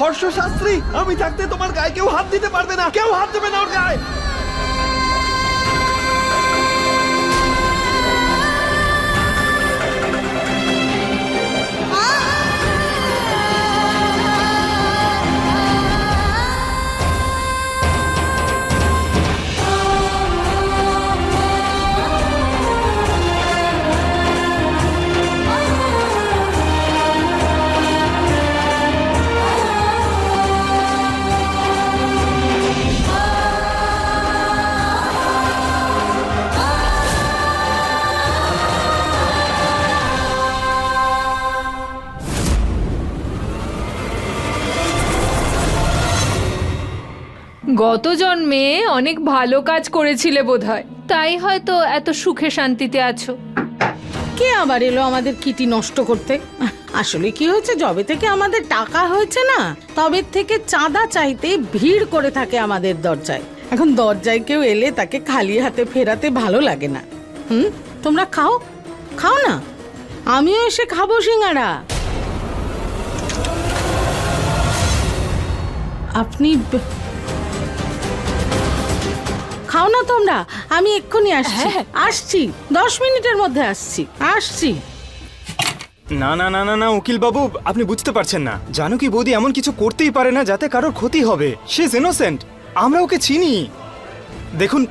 হর্ষ শাস্ত্রী আমি থাকতে তোমার গায়ে কেউ হাত দিতে পারবে না। কেউ হাত দেবে না ওর গায়ে। গত জন্মে অনেক ভালো কাজ করেছিলে বোধহয়। তাই হয়তো এত সুখে শান্তিতে আছো। কে আবার এলো আমাদের কিটি নষ্ট করতে? আসলে কি হয়েছে? যবে থেকে আমাদের টাকা হয়েছে না, তবে থেকে চাঁদা চাইতে ভিড় করে থাকে আমাদের দরজায়। এখন দরজায় কেউ এলে তাকে খালি হাতে ফেরাতে ভালো লাগে না। হুম? তোমরা খাও? খাও না? আমিও এসে খাব সিঙ্গারা। আপনি খাও না তোমরা আমি এক্ষুনি আসছি। আসছি দশ মিনিটের মধ্যে আসছি। আসছি। না না না না না উকিল বাবু আপনি বুঝতে পারছেন না। জানো কি বৌদি এমন কিছু করতেই পারে না যাতে কারোর ক্ষতি হবে। সে ইনোসেন্ট আমরা ওকে চিনি। দেখুন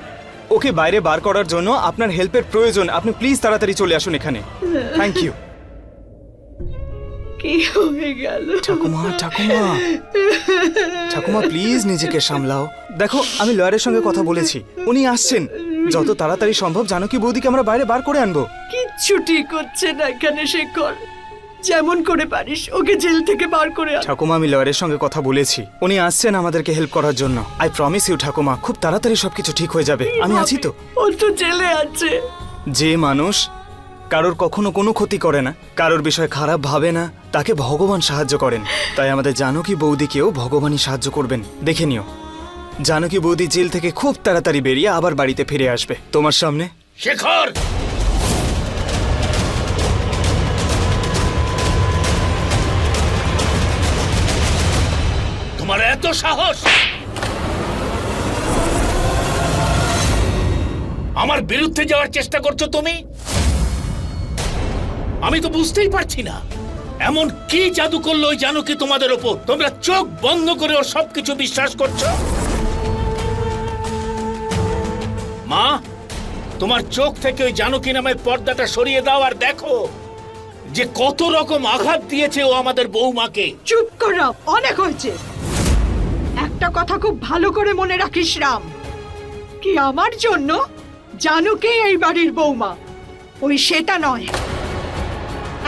ওকে বাইরে বার করার জন্য আপনার হেল্পের প্রয়োজন। আপনি প্লিজ তাড়াতাড়ি চলে আসুন এখানে। থ্যাংক ইউ কি হয়ে গেল? ঠাকুমা ঠাকুমা। ঠাকুমা প্লিজ নিজেকে সামলাও। দেখো আমি লয়ারের সঙ্গে কথা বলেছি। উনি আসছেন। যত তাড়াতাড়ি সম্ভব জানো কি বৌদিকে আমরা বাইরে বার করে আনব? কিচ্ছু ঠিক হচ্ছে না এখানে শেখর। যেমন করে পারিস ওকে জেল থেকে বার করে আন। ঠাকুমা আমি লয়ারের সঙ্গে কথা বলেছি। উনি আসছেন আমাদেরকে হেল্প করার জন্য। আই প্রমিস ইউ ঠাকুমা খুব তাড়াতাড়ি সবকিছু ঠিক হয়ে যাবে। আমি আছি তো। ও তো জেলে আছে। যে মানুষ কারোর কখনো কোনো ক্ষতি করে না। কারোর বিষয়ে খারাপ ভাবে না, তাকে ভগবান সাহায্য করেন। তাই আমাদের জানকী বৌদিকেও ভগবানই সাহায্য করবেন। দেখে নিও। জানকী বৌদি জেল থেকে খুব তাড়াতাড়ি বেরিয়ে আবার বাড়িতে ফিরে আসবে। তোমার সামনে? শেখর! তোমার এত সাহস! আমার বিরুদ্ধে যাওয়ার চেষ্টা করছ তুমি? আমি তো বুঝতেই পারছি না। এমন কি জাদু করল ওই জানো কি তোমাদের ওপর? তোমরা চোখ বন্ধ করে ওর সবকিছু বিশ্বাস করছ? মা, তোমার চোখ থেকে ওই জানকী নামের পর্দাটা সরিয়ে দাও আর দেখো যে কত রকম আঘাত দিয়েছে ও আমাদের বৌমাকে। চুপ করা, অনেক হয়েছে। একটা কথা খুব ভালো করে মনে রাখিস, রাম। কি আমার জন্য? জানো কে এই বাড়ির বৌমা। ওই সেটা নয়।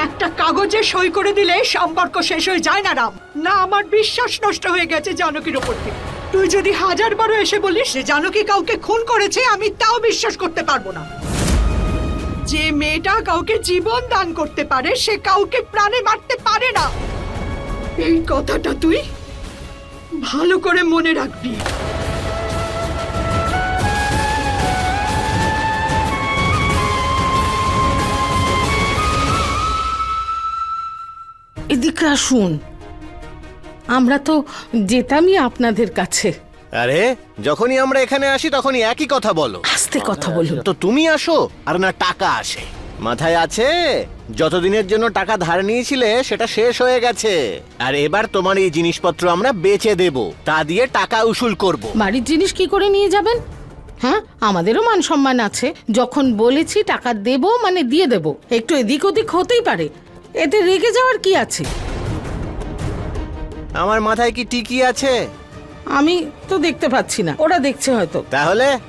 একটা কাগজে সই করে দিলে সম্পর্ক শেষ হয়ে যায় না, রাম। না, আমার বিশ্বাস নষ্ট হয়ে গেছে জানকীর ওপর থেকে। তুই যদি হাজার বারো এসে বলিস যে জানকী কাউকে খুন করেছে, আমি তাও বিশ্বাস করতে পারব না। যে মেয়েটা কাউকে জীবন দান করতে পারে, সে কাউকে প্রাণে মারতে পারে না। এই কথাটা তুই ভালো করে মনে রাখবি। এদিকে আসুন। আমরা তো যেতামই আপনাদের কাছে। আরে যখনই আমরা এখানে আসি তখনই একই কথা বলো। আস্তে কথা বলুন। তো তুমি আসো আর না টাকা আসে। মাথায় আছে যতদিনের জন্য টাকা ধার নিয়েছিলে সেটা শেষ হয়ে গেছে। আর এবার তোমার এই জিনিসপত্র আমরা বেচে দেব। তা দিয়ে টাকা উসুল করব। বাড়ির জিনিস কি করে নিয়ে যাবেন? হ্যাঁ আমাদেরও মান সম্মান আছে। যখন বলেছি টাকা দেব মানে দিয়ে দেব। একটু এদিক ওদিক হতেই পারে। এতে রেগে যাওয়ার কি আছে? আমার মাথায় কি টিকি আছে? আমি তো দেখতে পাচ্ছি না ওরা দেখছে হয়তো। তাহলে?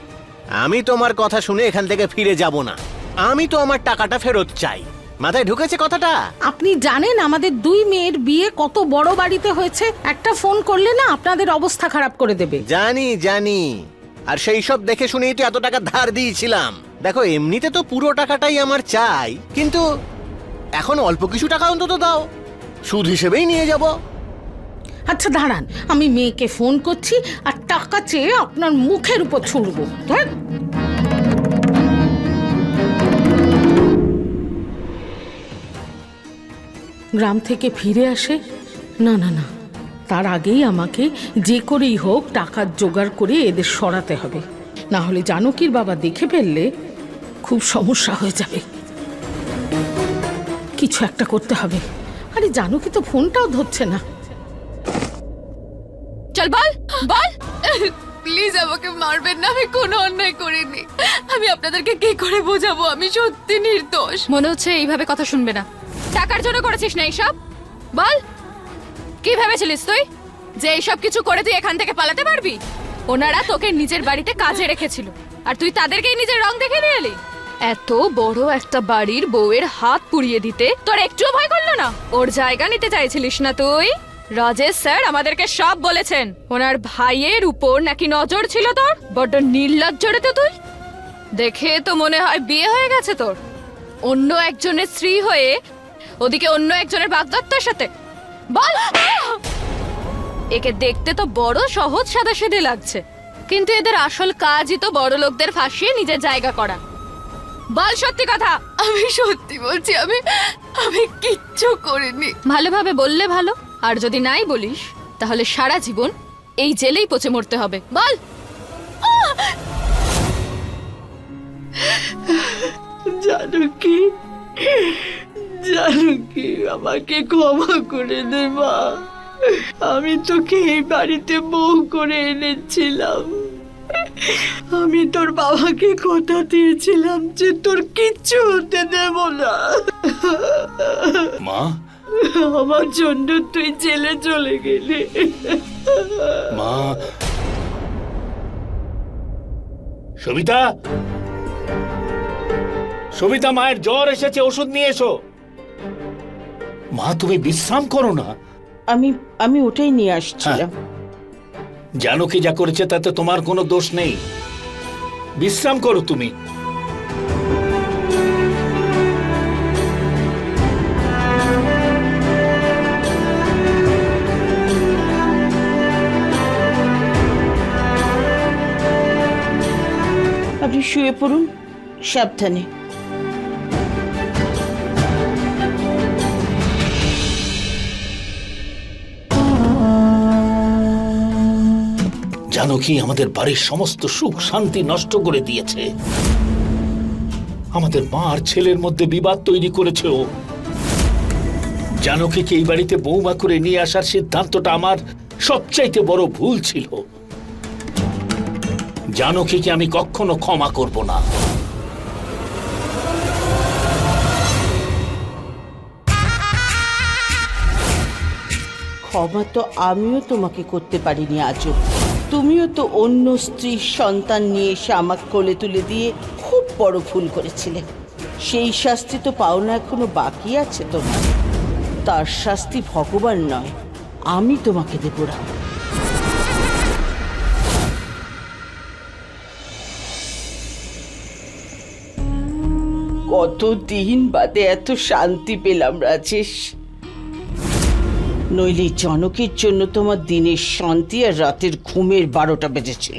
আমি তোমার কথা শুনে এখান থেকে ফিরে যাব না। আমি তো আমার টাকাটা ফেরত চাই। মাথায় ঢুকেছে কথাটা? আপনি জানেন আমাদের দুই মেয়ের বিয়ে কত বড় বাড়িতে হয়েছে? একটা ফোন করলে না আপনাদের অবস্থা খারাপ করে দেবে। জানি জানি। আর সেই সব দেখে শুনেই তো এত টাকা ধার দিয়েছিলাম। দেখো এমনিতে তো পুরো টাকাটাই আমার চাই। কিন্তু এখন অল্প কিছু টাকা অন্তত দাও। সুদ হিসেবেই নিয়ে যাব। আচ্ছা দাঁড়ান। আমি মেয়েকে ফোন করছি আর টাকা চেয়ে আপনার মুখের উপর ছুড়বো। ধ্যাৎ। গ্রাম থেকে ফিরে আসে। না না না। তার আগেই আমাকে যে করেই হোক টাকার জোগাড় করে এদের সরাতে হবে। না হলে জানকীর বাবা দেখে ফেললে খুব সমস্যা হয়ে যাবে। কিছু একটা করতে হবে। আরে জানকী তো ফোনটাও ধরছে না। চল বল বল। প্লিজ আমাকে মারবেন না আমি কোনো অন্যায় করিনি। আমি আপনাদেরকে কি করে বোঝাবো? আমি সত্যি নির্দোষ। মনে হচ্ছে এইভাবে কথা শুনবে না। টাকার জন্য করেছিস না এইসব? বল কি ভেবেছিলিস তুই? যে এইসব কিছু করে তুই এখান থেকে পালাতে পারবি? ওনারা তোকে নিজের বাড়িতে কাজে রেখেছিল। আর তুই তাদেরকেই নিজের রং দেখে নিয়ে এলি? এত বড় একটা বাড়ির বউয়ের হাত পুড়িয়ে দিতে তোর একটুও ভয় করল না? ওর জায়গা নিতে চাইছিলিস না তুই? রাজেশ স্যার আমাদেরকে সব বলেছেন। ওনার ভাইয়ের উপর নাকি নজর ছিল তোর? বড্ড নির্লজ্জ রে তো তুই। দেখে তো মনে হয় বিয়ে হয়ে গেছে তোর। অন্য একজনের স্ত্রী হয়ে ওদিকে অন্য একজনের বাগদত্তার সাথে। বল! একে দেখতে তো বড় সহজ সাদা লাগছে। কিন্তু এদের আসল কাজই তো বড় লোকদের ফাঁসিয়ে নিজের জায়গা করা। বল সত্যি কথা। আমি সত্যি বলছি আমি আমি কিচ্ছু করিনি। ভালোভাবে বললে ভালো আর যদি নাই বলিস তাহলে সারা জীবন এই জেলেই পচে মরতে হবে। বল। জানো কি? জানো কি? আমাকে ক্ষমা করে দে মা। আমি তোকে এই বাড়িতে বউ করে এনেছিলাম। আমি তোর বাবাকে কথা দিয়েছিলাম যে তোর কিচ্ছু হতে দেব না। মা? আমার জন্য তুই জেলে চলে গেলি। মা? সবিতা? সবিতা মায়ের জ্বর এসেছে ওষুধ নিয়ে এসো। মা তুমি বিশ্রাম করো না। আমি আমি ওটাই নিয়ে আসছিলাম। জানো কি যা করেছে তাতে তোমার কোনো দোষ নেই। বিশ্রাম করো তুমি। আপনি শুয়ে পড়ুন, সাবধানে। জানো কি আমাদের বাড়ির সমস্ত সুখ শান্তি নষ্ট করে দিয়েছে। আমাদের মা আর ছেলের মধ্যে বিবাদ তৈরি করেছে ও। জানো কি এই বাড়িতে বৌমা করে নিয়ে আসার সিদ্ধান্তটা আমার সবচাইতে বড় ভুল ছিল। জানো কি আমি কখনো ক্ষমা করব না। ক্ষমা তো আমিও তোমাকে করতে পারিনি আজও। তুমিও তো অন্য স্ত্রীর সন্তান নিয়ে এসে আমাকে কোলে তুলে দিয়ে খুব বড় ভুল করেছিলে। সেই শাস্তি তো পাওনা এখনও বাকি আছে তোমার। তার শাস্তি ভগবান নয়, আমি তোমাকে দেবো রাম কতদিন বাদে এত শান্তি পেলাম, রাজেশ। নইলে জনকের জন্য তোমার দিনের শান্তি আর রাতের ঘুমের বারোটা বেজেছিল।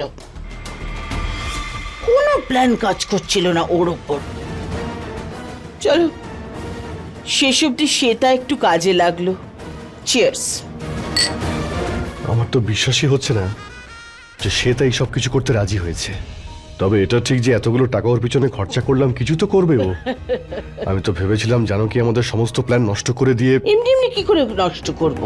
কোনো প্ল্যান কাজ করছিল না ওর ওপর। চলো, শেষ অব্দি সেটা একটু কাজে লাগল। চিয়ার্স আমার তো বিশ্বাসই হচ্ছে না যে সে তাই সব কিছু করতে রাজি হয়েছে। তবে এটা ঠিক যে এতগুলো টাকা ওর পিছনে খরচা করলাম কিছু তো করবে ও। আমি তো ভেবেছিলাম জানো কি আমাদের সমস্ত প্ল্যান নষ্ট করে দিয়ে এমনি এমনি কি করে নষ্ট করব?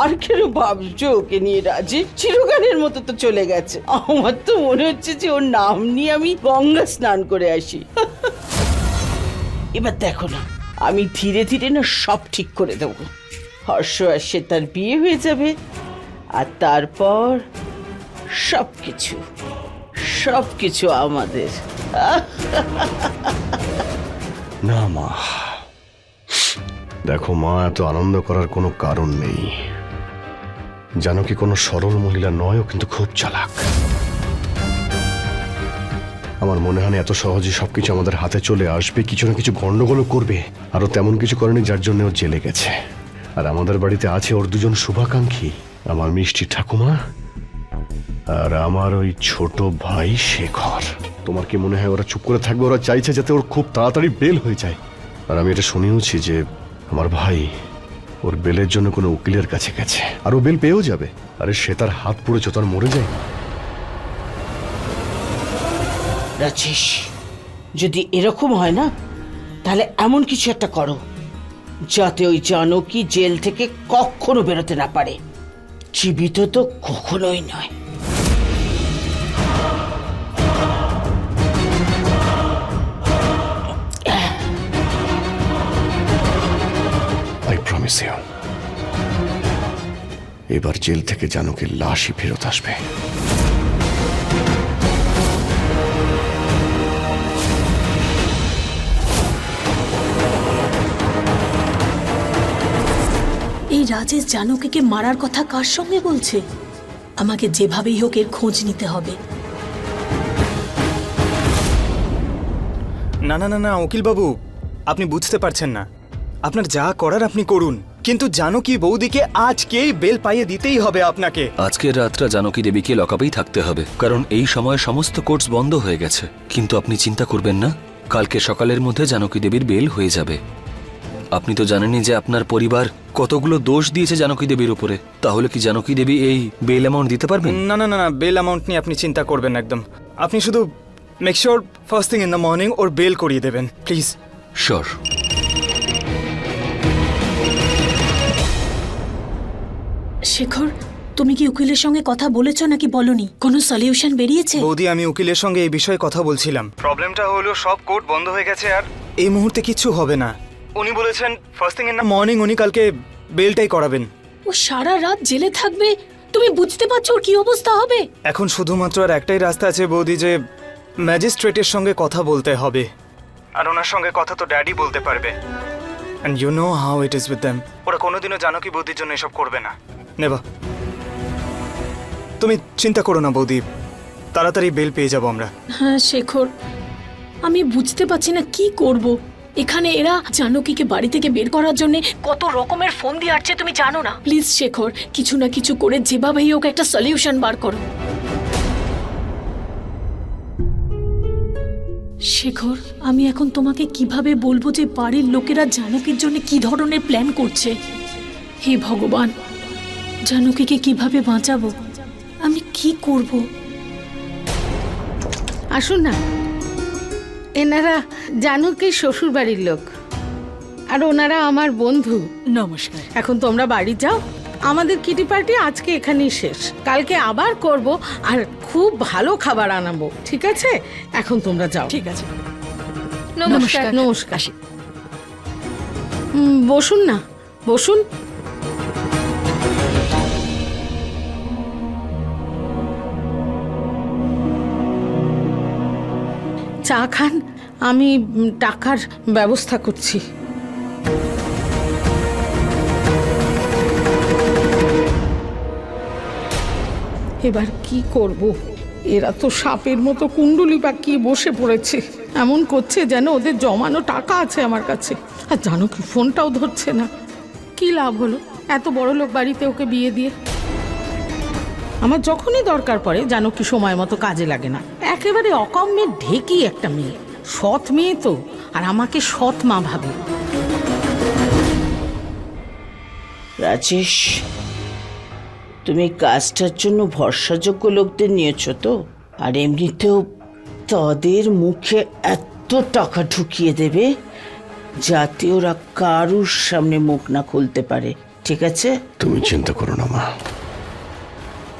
আর কেন ভাবছ ওকে নিয়ে রাজি? চিরকালের মতো তো চলে গেছে। আমার তো মনে হচ্ছে যে ওর নাম নিয়ে আমি গঙ্গা স্নান করে আসি। এবার দেখো না আমি ধীরে ধীরে না সব ঠিক করে দেবো। হর্ষ আসে তার বিয়ে হয়ে যাবে আর তারপর সব কিছু সব কিছু আমাদের। না, মা। দেখো, মা, এত আনন্দ করার কোনো কারণ নেই। জানো কি, কোনো সরল মহিলা নয়ও কিন্তু খুব চালাক। আমার মনে হয় এত সহজে সবকিছু আমাদের হাতে চলে আসবে। কিছু না কিছু গন্ডগোলও করবে। আরও তেমন কিছু করেনি যার জন্য ও জেলে গেছে। আর আমাদের বাড়িতে আছে ওর দুজন শুভাকাঙ্ক্ষী। আমার মিষ্টি ঠাকুমা আর আমার ওই ছোট ভাই শেখর। তোমার কি মনে হয় ওরা চুপ করে থাকবে? ওরা চাইছে যাতে ওর খুব তাড়াতাড়ি বেল হয়ে যায়। আর আমি এটা শুনেওছি যে আমার ভাই ওর বেলের জন্য কোনো উকিলের কাছে গেছে। আর ও বেল পেয়েও যাবে। আরে সে তার হাত পুড়ে যতন মরে যায়। রাজেশ, যদি এরকম হয় না, তাহলে এমন কিছু একটা করো, যাতে ওই জানকী জেল থেকে কখনো বেরোতে না পারে। জীবিত তো কখনোই নয়। এবার জেল থেকে জানুকের লাশই ফেরত আসবে। এই রাজেশ জানকীকে মারার কথা কার সঙ্গে বলছে? আমাকে যেভাবেই হোক এর খোঁজ নিতে হবে। না না না না উকিল বাবু আপনি বুঝতে পারছেন না। আপনার যা করার আপনি করুন। কিন্তু জানো কি বৌদিকে আজকেই বেল পাইয়ে দিতেই হবে আপনাকে। আজকের রাতটা জানকী দেবীকে লকাপেই থাকতে হবে কারণ এই সময় সমস্ত কোর্টস বন্ধ হয়ে গেছে। কিন্তু আপনি চিন্তা করবেন না কালকে সকালের মধ্যে জানকী দেবীর বেল হয়ে যাবে। আপনি তো জানেনই যে আপনার পরিবার কতগুলো দোষ দিয়েছে জানকী দেবীর উপরে। তাহলে কি জানকী দেবী এই বেল অ্যামাউন্ট দিতে পারবেন? না না না না বেল অ্যামাউন্ট নিয়ে আপনি চিন্তা করবেন একদম। আপনি শুধু make sure first thing in the morning or bail করিয়ে দেবেন প্লিজ শিওর শেখর তুমি কি উকিলের সঙ্গে কথা বলেছ নাকি বলনি? কোনো সলিউশন বেরিয়েছে? বৌদি আমি উকিলের সঙ্গে এই বিষয়ে কথা বলছিলাম। প্রবলেমটা হলো সব কোর্ট বন্ধ হয়ে গেছে আর এই মুহূর্তে কিচ্ছু হবে না। উনি বলেছেন first thing in the morning উনি কালকে বেলটাই করাবেন। ও সারা রাত জেলে থাকবে? তুমি বুঝতে পারছ ওর কি অবস্থা হবে? এখন শুধুমাত্র আর একটাই রাস্তা আছে বৌদি যে ম্যাজিস্ট্রেটের সঙ্গে কথা বলতে হবে। আর ওনার সঙ্গে কথা তো ড্যাডি বলতে পারবে। And you know how it is with them ওরা কোনোদিনও জানো কি বৌদির জন্য এসব করবে না। নেবা। তুমি চিন্তা করো না, বৌদি। তাড়াতাড়ি বেল পেয়ে যাব আমরা। হ্যাঁ শেখর, আমি বুঝতে পারছি না কি করব। এখানে এরা জানকীকে বাড়ি থেকে বের করার জন্য কত রকমের ফোন দিয়ে আসছে, তুমি জানো না? প্লিজ, শেখর, কিছু না কিছু করে যেভাবেই হোক একটা সলিউশন বার করো। শেখর, আমি এখন তোমাকে কীভাবে বলব যে বাড়ির লোকেরা জানকীর জন্য কি ধরনের প্ল্যান করছে? হে ভগবান জানকীকে কীভাবে বাঁচাবো? আমি কি করব? আসুন না। এনারা জানুকে শ্বশুর বাড়ির লোক। আর ওনারা আমার বন্ধু। নমস্কার। এখন তোমরা বাড়ি যাও। আমাদের কিটি পার্টি আজকে এখানেই শেষ। কালকে আবার করব আর খুব ভালো খাবার আনাবো ঠিক আছে? এখন তোমরা যাও। ঠিক আছে। নমস্কার। নমস্কার। বসুন না। বসুন। চা খান, আমি টাকার ব্যবস্থা করছি। এবার কি করব? এরা তো সাপের মতো কুণ্ডুলি পাকিয়ে বসে পড়েছে। এমন করছে যেন ওদের জমানো টাকা আছে আমার কাছে। আর জানো কি, ফোনটাও ধরছে না। কি লাভ হলো? এত বড় লোক বাড়িতে ওকে বিয়ে দিয়ে? আমার যখনই দরকার পড়ে জানো কি সময় মতো কাজে লাগে না। একেবারে অকম্যের ঢেকি একটা মেয়ে। সৎ মেয়ে তো আর আমাকে সৎ মা ভাবে। রাজেশ তুমি কাজটার জন্য ভরসাযোগ্য লোকদের নিয়েছো তো? আর এমনিতেও তাদের মুখে এত টাকা ঢুকিয়ে দেবে যাতে ওরা কারুর সামনে মুখ না খুলতে পারে। ঠিক আছে? তুমি চিন্তা করো না মা।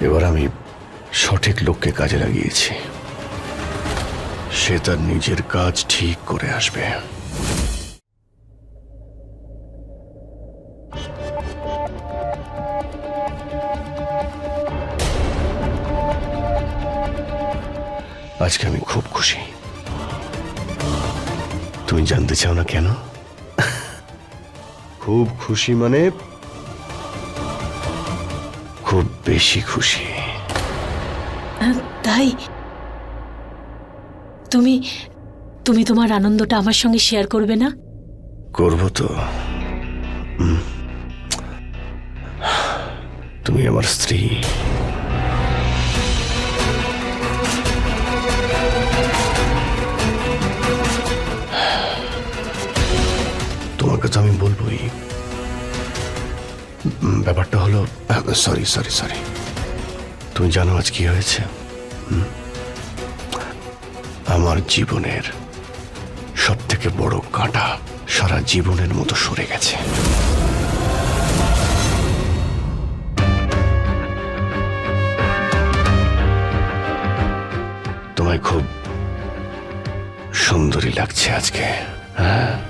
এবার আমি সঠিক লোককে কাজে লাগিয়েছি। সে তার নিজের কাজ ঠিক করে আসবে। আজকে আমি খুব খুশি। তুমি জানতে চাও না কেন? খুব খুশি মানে বেশি খুশি। তাই? তুমি তুমি তোমার আনন্দটা আমার সঙ্গে শেয়ার করবে না? করব তো। তুমি আমার স্ত্রী। তোমাকে তো আমি বলবোই। ব্যাপারটা হলো সরি সরি সরি তুমি জানো আজ কি হয়েছে? আমার জীবনের সব থেকে বড় কাঁটা সারা জীবনের মতো সরে গেছে। তোমায় খুব সুন্দরী লাগছে আজকে হ্যাঁ?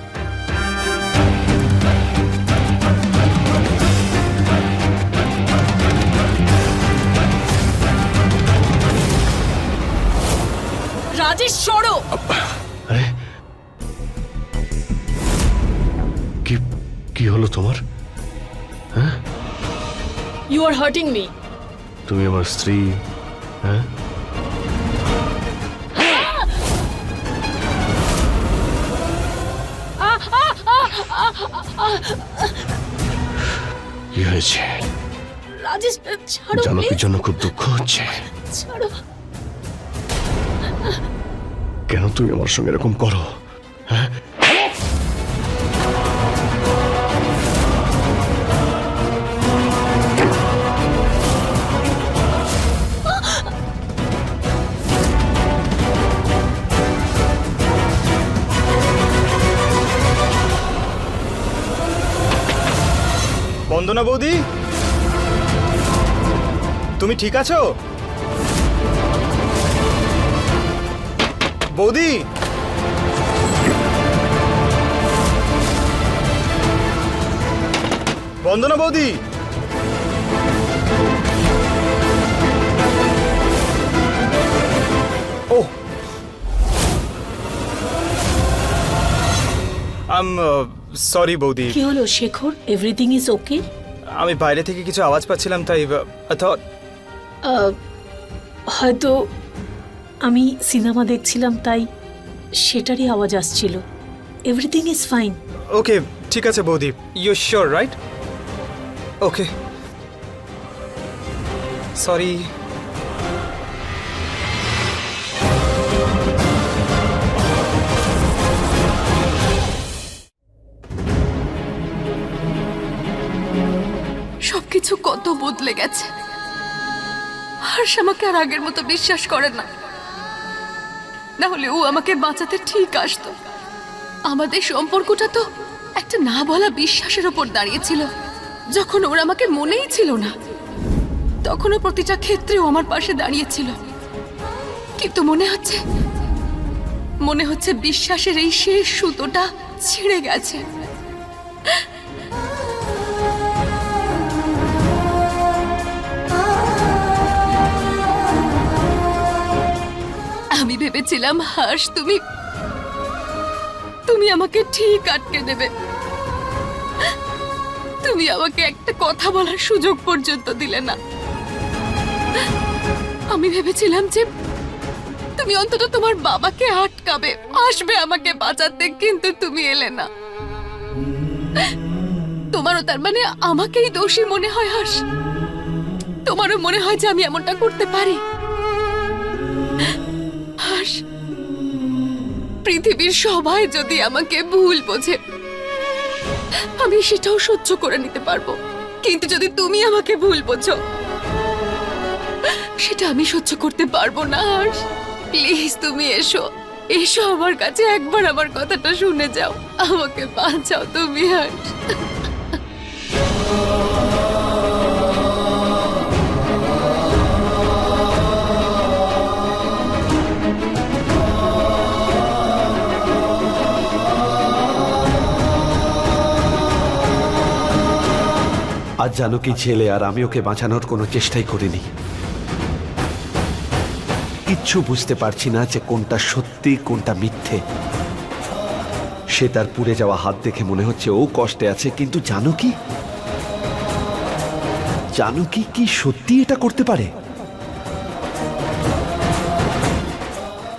সরো। আরে। কি কি হলো তোমার? হ্যাঁ? ইউ আর হার্টিং মি তুমি আমার স্ত্রী হ্যাঁ? কি হয়েছে? রাজেশ ছাড়ো জানকির প্লিজ জন্য খুব দুঃখ হচ্ছে? ছাড়ো। কেন তুমি আমার সঙ্গে এরকম করো? হ্যাঁ? বন্দনা বৌদি? তুমি ঠিক আছো? বৌদি। বন্দনা বৌদি। ও আম সরি বৌদি। কি হলো শেখর? এভরিথিং ইজ ওকে আমি বাইরে থেকে কিছু আওয়াজ পাচ্ছিলাম তাই থট হয়তো আমি সিনেমা দেখছিলাম তাই সেটারই আওয়াজ আসছিল। এভরিথিং ইজ ফাইন ওকে ঠিক আছে বৌদি। You sure right okay. Sorry সবকিছু কত বদলে গেছে। হর্ষ আমাকে আর আগের মতো বিশ্বাস করে না। না হলে ও আমাকে বাঁচাতে ঠিক আসতো। আমাদের সম্পর্কটা তো একটা না বলা বিশ্বাসের ওপর দাঁড়িয়েছিল। যখন ওর আমাকে মনেই ছিল না, তখনও প্রতিটা ক্ষেত্রেও আমার পাশে দাঁড়িয়েছিল। কিন্তু মনে হচ্ছে মনে হচ্ছে বিশ্বাসের এই শেষ সুতোটা ছিঁড়ে গেছে। আমি ভেবেছিলাম, হাস, তুমি তুমি আমাকে ঠিক আটকে দেবে। তুমি আমাকে একটা কথা বলার সুযোগ পর্যন্ত দিলে না। আমি ভেবেছিলাম যে তুমি অন্তত তোমার বাবাকে আটকাবে, আসবে আমাকে বাঁচাতে, কিন্তু তুমি এলে না। তোমারও তার মানে আমাকেই দোষী মনে হয়, হাস। তোমারও মনে হয় যে আমি এমনটা করতে পারি। পৃথিবীর সবাই যদি আমাকে ভুল বোঝে, আমি সেটাও সহ্য করে নিতে পারব। কিন্তু যদি তুমি আমাকে ভুল বোঝো, সেটা আমি সহ্য করতে পারব না। আর প্লিজ তুমি এসো এসো আমার কাছে, একবার আমার কথাটা শুনে যাও। আমাকে বাঁচাও তুমি হাস আজ জানকি ছেলে, আর আমি ওকে বাঁচানোর কোনো চেষ্টাই করিনি। কিচ্ছু বুঝতে পারছি না যে কোনটা সত্যি, কোনটা মিথ্যে। সে তার পুড়ে যাওয়া হাত দেখে মনে হচ্ছে ও কষ্টে আছে, কিন্তু জানো কি? জানো কি কি সত্যি এটা করতে পারে?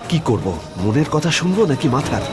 কি করব, মনের কথা শুনব নাকি মাথার?